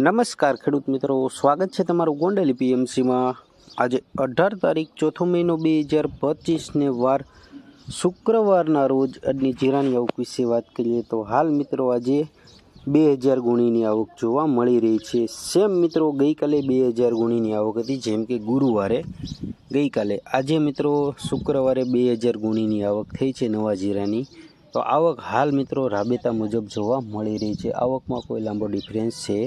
નમસ્કાર ખેડૂત મિત્રો, સ્વાગત છે તમારું ગોંડલી પીએમસીમાં. આજે અઢાર તારીખ ચોથો મહિનો બે હજાર પચીસને વાર, શુક્રવારના રોજ આજની જીરાની આવક વિશે વાત કરીએ તો હાલ મિત્રો આજે બે હજાર ગુણીની આવક જોવા મળી રહી છે. સેમ મિત્રો, ગઈકાલે બે હજાર ગુણીની આવક હતી, જેમ કે ગુરુવારે ગઈકાલે. આજે મિત્રો શુક્રવારે બે હજાર ગુણીની આવક થઈ છે નવા જીરાની. તો આવક હાલ મિત્રો રાબેતા મુજબ જોવા મળી રહી છે. આવકમાં કોઈ લાંબો ડિફરન્સ છે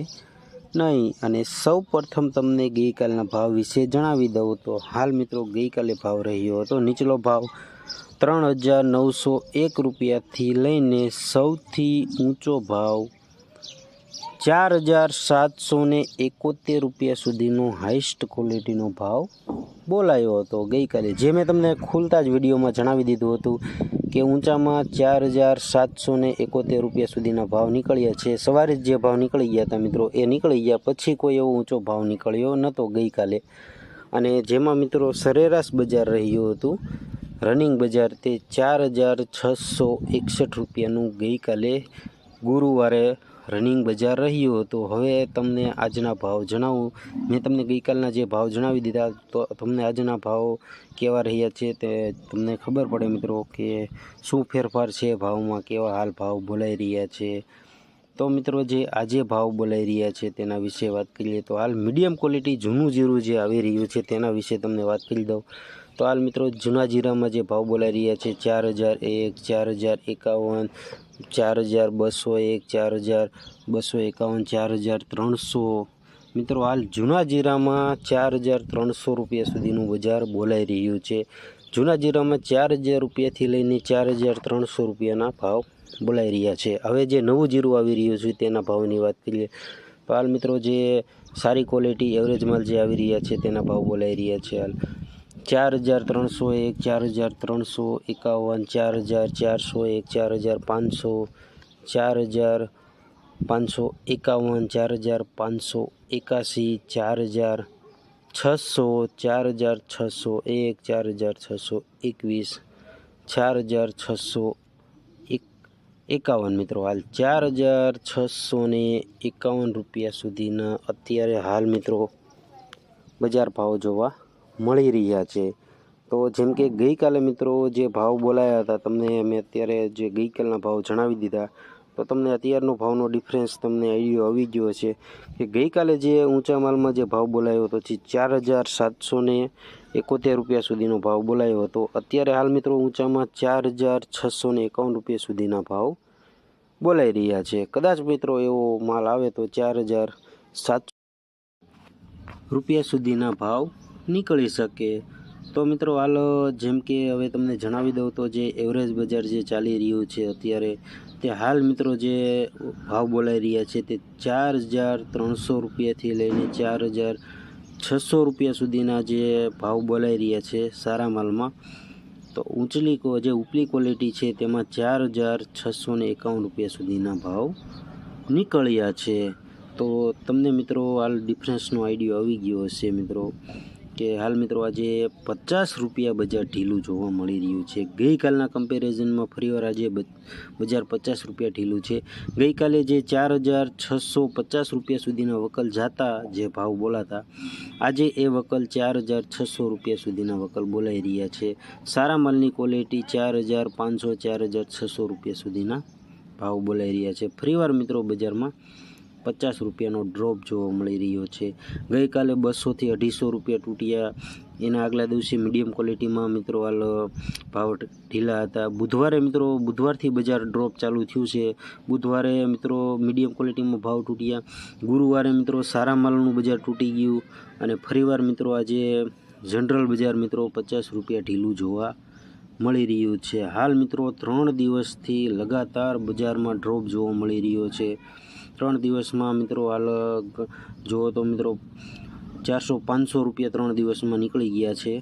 નહીં. અને સૌ પ્રથમ તમને ગઈકાલના ભાવ વિશે જણાવી દઉં તો હાલ મિત્રો ગઈકાલે ભાવ રહ્યો હતો. નીચલો ભાવ ત્રણ હજાર નવસો એક રૂપિયાથી લઈને સૌથી ઊંચો ભાવ ચાર હજાર સાતસો એકોતેર રૂપિયા સુધીનો હાઈસ્ટ ક્વોલિટીનો ભાવ બોલાયો હતો ગઈકાલે. જે મેં તમને ખુલતા જ વિડીયોમાં જણાવી દીધું હતું કે ઊંચામાં ચાર હજાર સાતસો ને એકોતેર રૂપિયા સુધીના ભાવ નીકળ્યા છે. સવારે જ જે ભાવ નીકળી ગયા હતા મિત્રો, એ નીકળી ગયા. પછી કોઈ એવો ઊંચો ભાવ નીકળ્યો નહોતો ગઈકાલે. અને જેમાં મિત્રો સરેરાશ બજાર રહ્યું હતું, રનિંગ બજાર તે ચાર હજાર છસો એકસઠ રૂપિયાનું ગઈકાલે ગુરુવારે રનિંગ બજાર રહ્યું હતું. હવે તમને આજના ભાવ જણાવું. મેં તમને ગઈકાલના જે ભાવ જણાવી દીધા, તો તમને આજના ભાવ કેવા રહ્યા છે તે તમને ખબર પડે મિત્રો કે શું ફેરફાર છે ભાવમાં, કેવા હાલ ભાવ બોલાઈ રહ્યા છે. તો મિત્રો જે આજે ભાવ બોલાઈ રહ્યા છે તેના વિશે વાત કરીએ તો હાલ મીડિયમ ક્વોલિટી જૂનું જીરું જે આવી રહ્યું છે તેના વિશે તમને વાત કરી દઉં. તો હાલ મિત્રો જૂના જીરામાં જે ભાવ બોલાઈ રહ્યા છે ચાર હજાર એક, ચાર હજાર એકાવન, ચાર હજાર બસો એક, ચાર હજાર બસો એકાવન, ચાર હજાર ત્રણસો. મિત્રો હાલ જૂના જીરામાં ચાર હજાર ત્રણસો રૂપિયા સુધીનું બજાર બોલાઈ રહ્યું છે. જૂના જીરામાં ચાર હજાર રૂપિયાથી લઈને ચાર હજાર ત્રણસો રૂપિયાના ભાવ બોલાઈ રહ્યા છે હવે જે નવું જીરું આવી રહ્યું છે તેના ભાવની વાત કરીએ હાલ મિત્રો જે સારી ક્વોલિટી એવરેજ માલ જે આવી રહ્યા છે તેના ભાવ બોલાઈ રહ્યા છે હાલ ચાર હજાર ત્રણસો એક ચાર હજાર ત્રણસો એકાવન ચાર હજાર ચારસો એક ચાર હજાર પાંચસો ચાર હજાર પાંચસો એકાવન ચાર હજાર પાંચસો એકાસી ચાર હજાર છસો ચાર હજાર છસો એક ચાર હજાર છસો એકવીસ ચાર હજાર છસો એકાવન મિત્રો, હાલ ચાર હજાર છસો ને એકાવન રૂપિયા સુધીના અત્યારે હાલ મિત્રો બજાર ભાવ જોવા મળી રહ્યા છે. તો જેમ કે ગઈકાલે મિત્રો જે ભાવ બોલાયા હતા, તમને મેં અત્યારે જે ગઈકાલના ભાવ જણાવી દીધા, તો તમને અત્યારનો ભાવનો ડિફરન્સ તમને આઈડિયો આવી ગયો છે કે ગઈકાલે જે ઊંચા માલમાં જે ભાવ બોલાયો હતો, જે ચાર હજાર સાતસો ને એકોતેર રૂપિયા સુધીનો ભાવ બોલાયો હતો. અત્યારે હાલ મિત્રો ઊંચામાં ચાર હજાર છસો ને એકાવન રૂપિયા સુધીના ભાવ બોલાઈ રહ્યા છે. કદાચ મિત્રો એવો માલ આવે તો ચાર હજાર સાતસો રૂપિયા સુધીના ભાવ નીકળી શકે. તો મિત્રો હાલ જેમ કે હવે તમને જણાવી દઉં તો જે એવરેજ બજાર જે ચાલી રહ્યું છે અત્યારે તે હાલ મિત્રો જે ભાવ બોલાઈ રહ્યા છે તે ચાર હજાર ત્રણસો રૂપિયાથી લઈને ચાર હજાર છસો રૂપિયા સુધીના જે ભાવ બોલાઈ રહ્યા છે સારા માલમાં, તો ઊંચલી જે ઉપલી ક્વોલિટી છે તેમાં ચાર હજાર છસો ને એકાવન રૂપિયા સુધીના ભાવ નીકળ્યા છે. તો તમને મિત્રો, હાલ ડિફરન્સનો આઈડિયો આવી ગયો હશે મિત્રો. કે હાલ મિત્રો આજે પચાસ રૂપિયા બજાર ઢીલું જોવા મળી રહ્યું છે. ગઈકાલના કમ્પેરિઝનમાં ફરીવાર આજે બજાર પચાસ રૂપિયા ઢીલું છે. ગઈકાલે જે ચાર હજાર છસો પચાસ રૂપિયા સુધીના વકલ જાતા જે ભાવ બોલાતા, આજે એ વકલ ચાર હજાર છસો રૂપિયા સુધીના વકલ બોલાઈ રહ્યા છે. સારા માલની ક્વોલિટી ચાર હજાર પાંચસો, ચાર હજાર છસો રૂપિયા સુધીના ભાવ બોલાઈ રહ્યા છે. ફરીવાર મિત્રો બજારમાં પચાસ રૂપિયાનો ડ્રોપ જોવા મળી રહ્યો છે. ગઈકાલે બસોથી અઢીસો રૂપિયા તૂટ્યા. એના આગલા દિવસે મીડિયમ ક્વોલિટીમાં મિત્રો હાલ ભાવ ઢીલા હતા. બુધવારે મિત્રો, બુધવારથી બજાર ડ્રોપ ચાલુ થયું છે. બુધવારે મિત્રો મીડિયમ ક્વોલિટીમાં ભાવ તૂટ્યા. ગુરુવારે મિત્રો સારા માલનું બજાર તૂટી ગયું અને ફરીવાર મિત્રો આજે જનરલ બજાર મિત્રો પચાસ રૂપિયા ઢીલું જોવા મળી રહ્યું છે. હાલ મિત્રો ત્રણ દિવસથી લગાતાર બજારમાં ડ્રોપ જોવા મળી રહ્યો છે. ત્રણ દિવસમાં મિત્રો હાલ જુઓ તો મિત્રો ચારસો પાંચસો રૂપિયા ત્રણ દિવસમાં નીકળી ગયા છે.